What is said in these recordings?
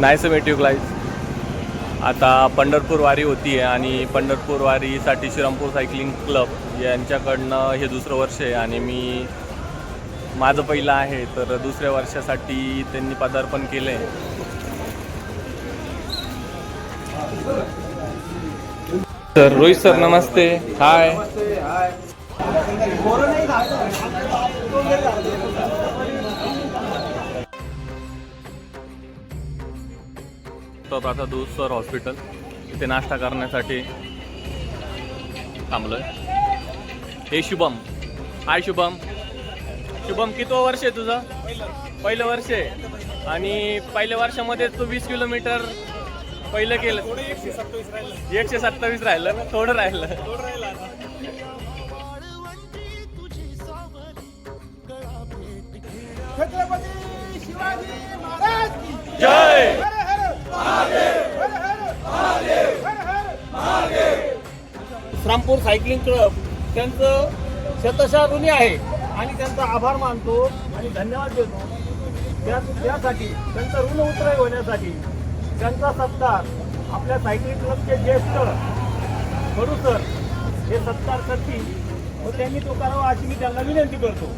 नाही पंढरीची यू हा आता पंढरपूर वारी होती आहे आणि पंढरपूर वारीसाठी श्रीरामपूर सायकलिंग क्लब यांच्याकडनं हे दुसरं वर्ष आहे आणि मी माझं पहिलं आहे तर दुसऱ्या वर्षासाठी त्यांनी पदार्पण केलं आहे तर रोहित सर नमस्ते. हाय तर आता दूध सर हॉस्पिटल. इथे नाश्ता करण्यासाठी थांबलोय. हे शुभम. हाय शुभम. शुभम किती वर्ष आहे तुझं? पहिलं वर्ष आहे. आणि पहिल्या वर्षामध्ये तू वीस किलोमीटर पहिलं केलं. एकशे सत्तावीस राहिलं. थोडं राहिलं. छत्रपती शिवाजी महाराज की जय! हर हर महादेव! हर हर महादेव! हर हर श्रामपूर सायकलिंग क्लब त्यांचं शतशः ऋणी आहे. आणि त्यांचा आभार मानतो आणि धन्यवाद देतो. त्या त्यासाठी त्यांचं ऋण उतराई होण्यासाठी त्यांचा सत्कार आपल्या सायकलिंग क्लबचे ज्येष्ठ कडू सर हे सत्कार करतील व त्यांनी तो करावा अशी मी त्यांना विनंती करतो.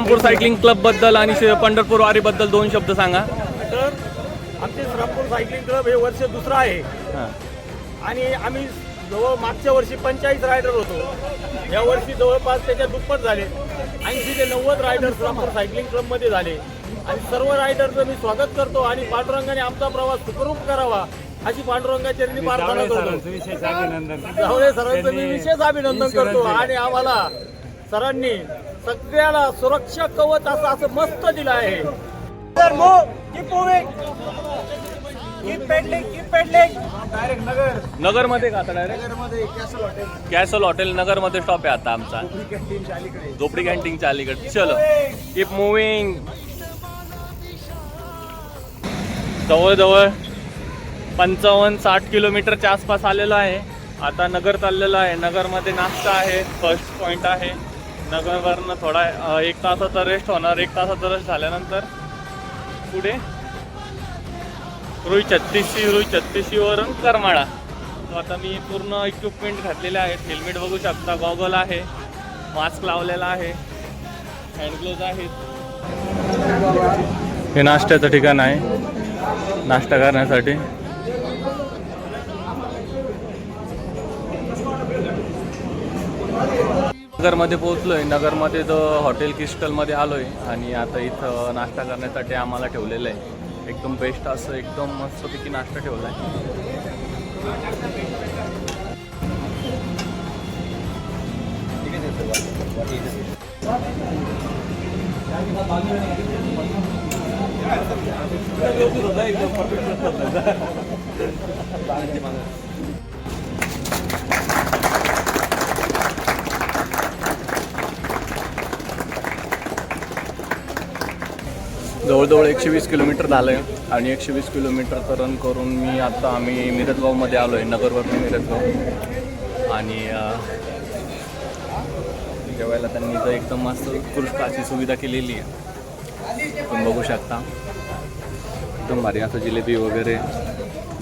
श्रीरामपूर सायकलिंग क्लबबद्दल आणि पंढरपूर वारी बद्दल दोन शब्द सांगा. तर आमचे श्रामपूर सायकलिंग क्लब हे वर्ष दुसरं आहे. हां. आणि आम्ही जवळ मागच्या वर्षी पंचेचाळीस रायडर होतो. या वर्षी जवळपास त्याच्या दुप्पट झाले. ऐंशी ते नव्वद रायडर श्रामपूर सायकलिंग क्लबमध्ये झाले. आणि सर्व रायडरचं मी स्वागत करतो आणि पांडुरंगाने आमचा प्रवास सुखरूप करावा अशी पांडुरंगाच्या चरणी प्रार्थना करतो. जावळे सरांचं मी विशेष अभिनंदन करतो. आणि आम्हाला सरांनी सगळ्याला सुरक्षा कवच असं असं मस्त दिलं आहे. तर मो keep moving keep pedalling keep pedalling direct Nagar. नगरमध्ये का आता डायरेक्ट नगरमध्ये कॅसल हॉटेल कॅसल हॉटेल नगरमध्ये स्टॉप आहे आता आमचा. झोपडी कॅन्टीनच्या अलीकडे. चलो. कीप मुव्हिंग जवळजवळ पंचावन्न साठ किलोमीटरच्या आसपास आलेलो आहे. आता नगर चाललेलो आहे. नगरमध्ये नाश्ता आहे. फर्स्ट पॉईंट आहे. नगरवरनं थोडा एक तासाचा रेस्ट होणार. एक तासाचा रेस्ट झाल्यानंतर पुढे रुई छत्तीसशी रुई छत्तीसशीवरून करमाळा. तो आता मी पूर्ण इक्विपमेंट घातलेले आहेत. हेल्मेट बघू शकता गॉगल आहे मास्क लावलेला आहे हँडग्लोव्ज आहेत. हे नाश्त्याचं ठिकाण आहे. नाश्ता करण्यासाठी. नगरमध्ये पोहोचलोय. नगरमध्ये तर हॉटेल क्रिस्टलमध्ये आलोय आणि आता इथं नाश्ता करण्यासाठी आम्हाला ठेवलेलं आहे. एकदम बेस्ट असं एकदम मस्तपैकी नाश्ता ठेवला आहे जवळजवळ एकशे वीस किलोमीटर झालं आहे आणि एकशे वीस किलोमीटर रन करून मी आता आम्ही मिरजगावमध्ये आलो आहे नगरवरती मिरजगाव. आणि अं, जेवायला त्यांनी तर एकदम मस्त उत्कृष्ट अशी सुविधा केलेली आहे. तुम्ही बघू शकता. एकदम भारी असं जिलेबी वगैरे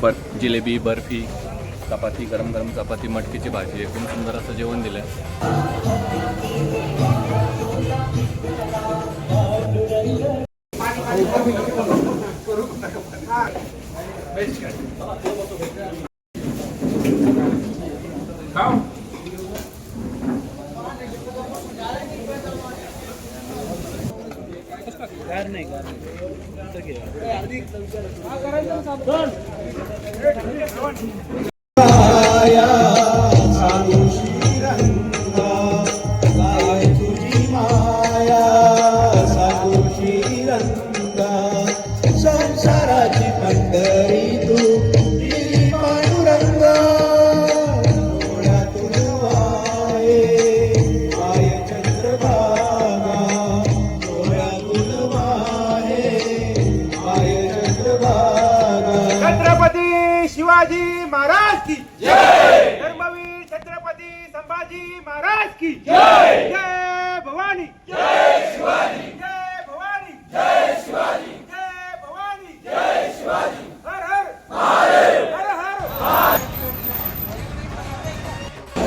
बर जिलेबी बर्फी चपाती गरम गरम चपाती मटकीची भाजी एकदम सुंदर असं जेवण दिलं आहे नाही तक संभाजी महाराज की जय! धर्मवीर छत्रपती संभाजी महाराज की जय! जय भवानी! जय शिवाजी! जय भवानी! जय शिवाजी! जय भवानी! जय शिवाजी! हर हर! महादेव हर! हर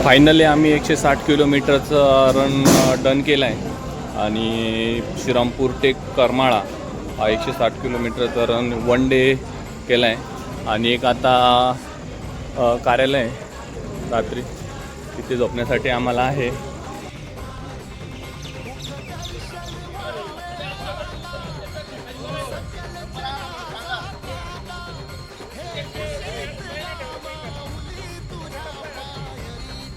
फायनली आम्ही एकशे साठ किलोमीटरचं रन डन केलं आहे आणि श्रीरामपूर ते करमाळा हा एकशे साठ किलोमीटरचा रन वन डे केला आहे आणि एक आता कार्यालय रात्री तिथे झोपण्यासाठी आम्हाला आहे.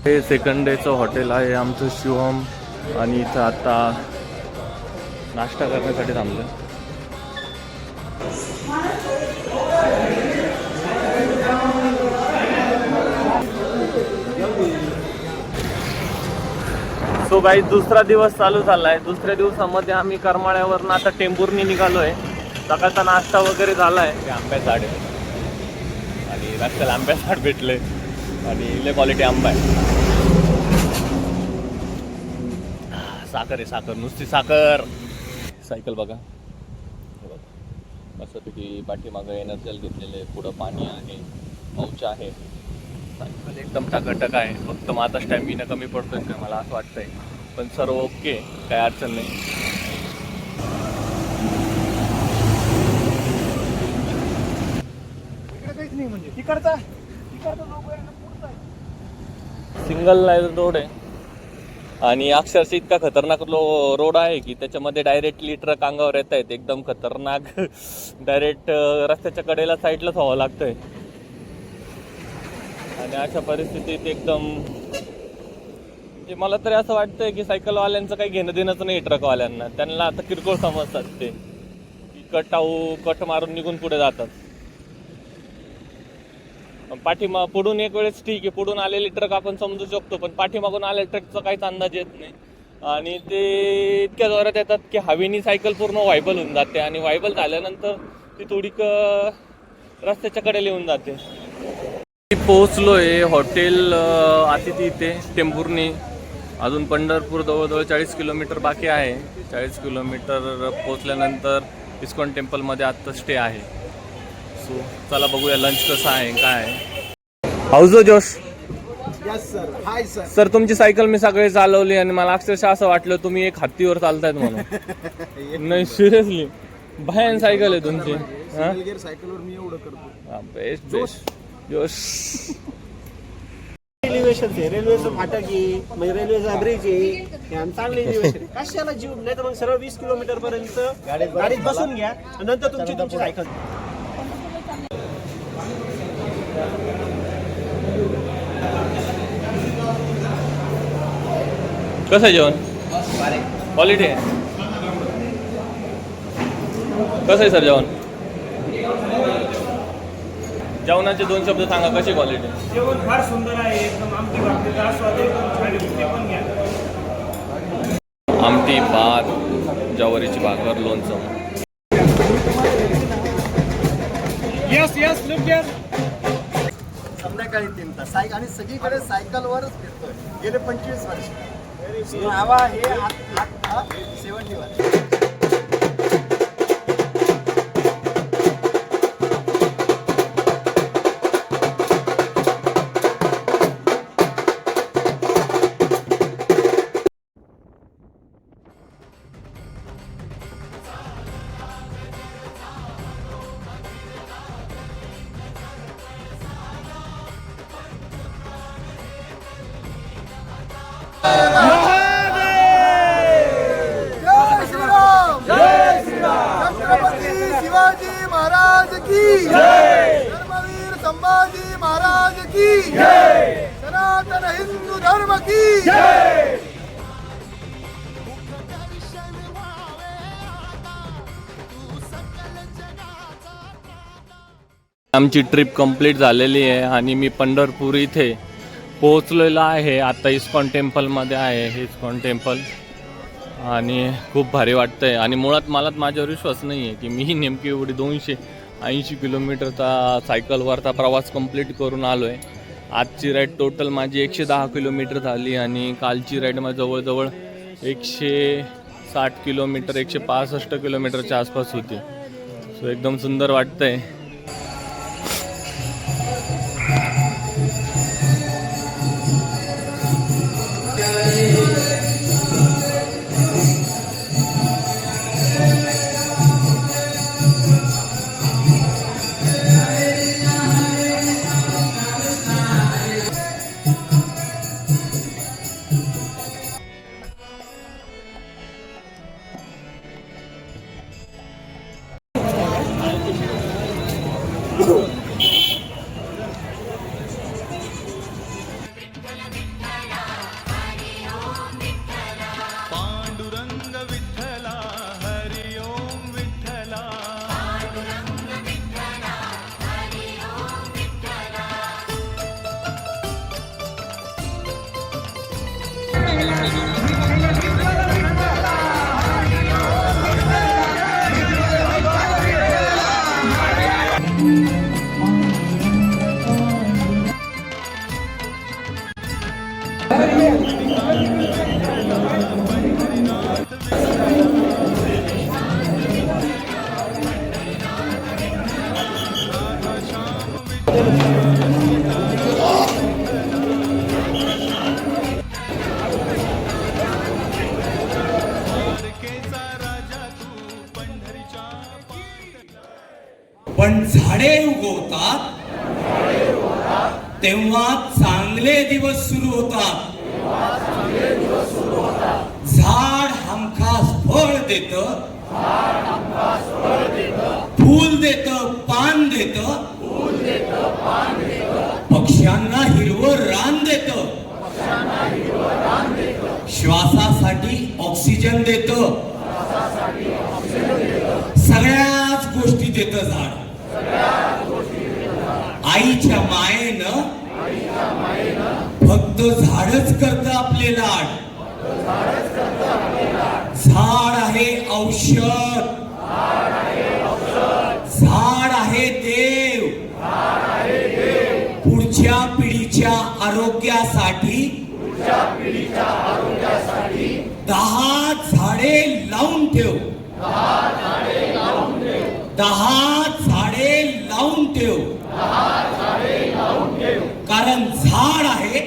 हे सेकंड डेचं हॉटेल आहे आमचं शिवम आणि इथं आता नाश्ता करण्यासाठी थांबलं सो काही दुसरा दिवस चालू झालाय. दुसऱ्या दिवसामध्ये आम्ही करमाळ्यावरनं आता टेंभुर्णी निघालोय. सकाळचा नाश्ता वगैरे झालाय. ते आंब्या झाड आहे. आणि रस्त्याला आंब्या झाड भेटले आणि लय क्वालिटी आंबा आहे. साखर आहे साखर. नुसती साखर. सायकल बघा. हे बघा. मस्तपैकी पाठीमागं एनर्जल घेतलेले पुढं पाणी आहे. पाऊच आहे. सायकल एकदम टकाटक आहे. फक्त आता स्टॅमिना कमी पडतोय का मला असं वाटतंय. पण सर्व ओके काय अडचण नाही. सिंगल लाईन रोड आहे आणि अक्षरशः इतका खतरनाक लो रोड आहे की त्याच्यामध्ये डायरेक्टली ट्रक अंगावर येत आहेत एकदम खतरनाक. डायरेक्ट रस्त्याच्या कडेला साईडलाच व्हावं लागतंय. आणि अशा परिस्थितीत एकदम म्हणजे मला तरी असं वाटतंय की सायकलवाल्यांचं काही घेणं देणंच नाही ट्रकवाल्यांना. त्यांना आता किरकोळ समजतात ते कटाऊ कट कट मारून निघून पुढे जातात. पाठीमा पुढून एक वेळेस ठीक आहे पुढून आलेली ट्रक आपण समजू शकतो पण पाठीमागून आलेल्या ट्रकचा काहीच अंदाज येत नाही. आणि ते इतक्या जोरात येतात की हवेनी सायकल पूर्ण व्हायबल होऊन जाते आणि व्हायबल झाल्यानंतर ती थोडी क रस्त्याच्या कडेला येऊन जाते. पोहोचलोय हॉटेल अं, अतिथी इथे टेंभुर्णी. अजून पंढरपूर जवळजवळ चाळीस किलोमीटर बाकी आहे. चाळीस किलोमीटर पोहोचल्यानंतर इस्कॉन टेम्पलमध्ये आत्ता स्टे आहे. सो चला बघूया लंच कसं आहे काय आहे. हाऊजो जोश yes sir hi sir sir तुमची सायकल मी सगळे चालवली आणि मला अक्षरशः असं वाटलं तुम्ही एक हत्तीवर चालतायत म्हणून. नाही सिरियसली भयान सायकल आहे तुमची. सायकलवर मी एवढं करतो. बेस्ट बेस्ट जोश एलिव्हेशन आहे. रेल्वेचं फाटक आहे. म्हणजे रेल्वेचा ब्रिज आहे. आणि चांगलं एलिव्हेशन आहे. कशाला जीव? नाही तर मग सरळ वीस किलोमीटर पर्यंत गाडीत बसून घ्या. आणि नंतर तुमची तुमची सायकल कसं आहे जेवण? क्वालिटी आहे. कसं आहे सर जेवण? जेवणाचे दोन शब्द सांगा कशी क्वालिटी जेवण फार सुंदर आहे एकदम आमटी भाकरीचा आस्वाद एकदम छान आहे. ते पण घ्या. आमटी भात ज्वारीची भाकर लोणचं. येस येस लुक संध्याकाळी तीन तास. सायक आणि सगळीकडे सायकलवरच फिरतोय. गेले पंचवीस वर्ष. नावा हे सेवन्टी वन की धर्मवीर संभाजी महाराज की सनातन हिंदू धर्म की। आमची ट्रिप कंप्लीट झालेली आहे आणि मी पंढरपूर इथे पोहोचलेलो आहे. आता इस्कॉन टेम्पलमध्ये आहे इस्कॉन टेम्पल आणि खूप भारी वाटतंय. आणि मुळात मलाच माझ्यावर विश्वास नाही आहे की मी नेमकी एवढी दोनशे ऐंशी किलोमीटरचा सायकलवरचा प्रवास कंप्लीट करून आलो आहे आजची राईड टोटल माझी एकशे दहा किलोमीटर झाली आणि कालची राईड माझी जवळजवळ एकशे साठ किलोमीटर एकशे पासष्ट किलोमीटरच्या आसपास होती. सो एकदम सुंदर वाटतं आहे झाडे उगवतात. तेव्हा चांगले दिवस सुरू होतात. झाड हमखास फळ देत. फूल देत पान देत. पक्ष्यांना हिरवं रान देत. श्वासासाठी ऑक्सिजन देत. सगळ्याच गोष्टी देत झाड. आईच्या मायेनं फक्त झाडच करत आपले लाड. झाड आहे औषध. झाड आहे देव. पुढच्या पिढीच्या आरोग्यासाठी दहा झाडे लावून ठेव. दहा झाडे लावून ठेव. कारण झाड आहे.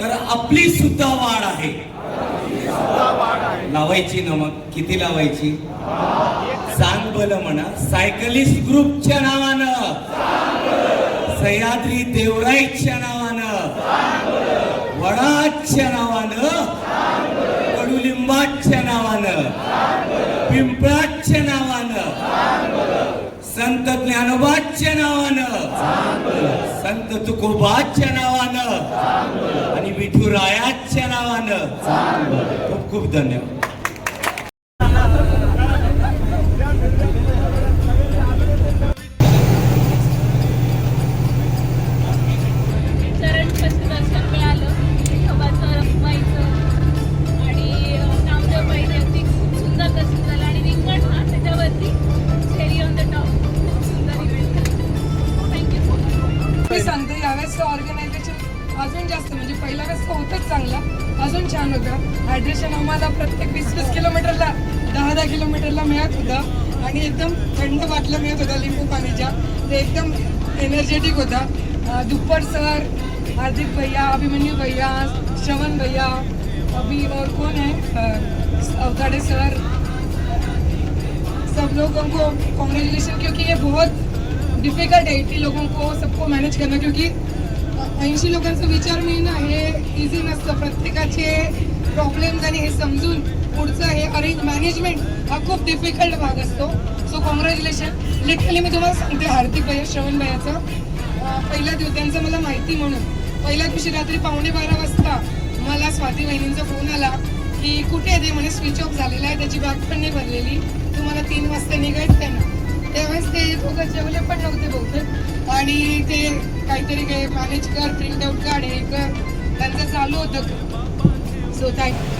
तर आपली सुद्धा वाढ आहे. लावायची ना मग? किती लावायची? सांग बल म्हणा. सायकलिस्ट ग्रुपच्या नावानं. सह्याद्री देवराईच्या नावानं. वडाच्या नावानं. कडुलिंबाच्या नावानं. पिंपळाच्या नावानं. संत ज्ञानोबाच्या नावानं. संत तुकोबाच्या नावानं. आणि विठुरायाच्या नावानं. खूप खूप धन्यवाद. एकदम एनर्जेटिक होता. दुप्पट सर हार्दिक भैया अभिमन्यू भैया श्रवण भैया अभी और कौन है? अवताडे सर सब लोगों को कॉन्ग्रेचुलेशन क्योंकि ये बहुत डिफिकल्ट है इतनी लोगों को सबको मॅनेज करणं क्योंकि ऐंशी लोकांचा विचार मिळणं हे इझी नसतं प्रत्येकाचे प्रॉब्लेम्स आणि हे समजून पुढचं हे अरेंज मॅनेजमेंट हा खूप डिफिकल्ट भाग असतो. सो कॉंग्रॅच्युलेशन लिटरली मी तुम्हाला सांगते हार्दिक भैया श्रवण भैयाचं. पहिला पहिल्या दिवस त्यांचं मला माहिती म्हणून. पहिल्या दिवशी रात्री पावणे बारा वाजता मला स्वाती बहिणींचा फोन आला की कुठे आहे ते? म्हणे स्विच ऑफ झालेला आहे त्याची बॅग पण नाही भरलेली. तुम्हाला तीन वाजता निघायचं आहे ना. त्यावेळेस ते दोघं जेवले पण नव्हते बहुतेक. आणि ते काहीतरी काय मॅनेज कर प्रिंट आउट काढ हे कर. त्यांचं चालू होतं. So thank you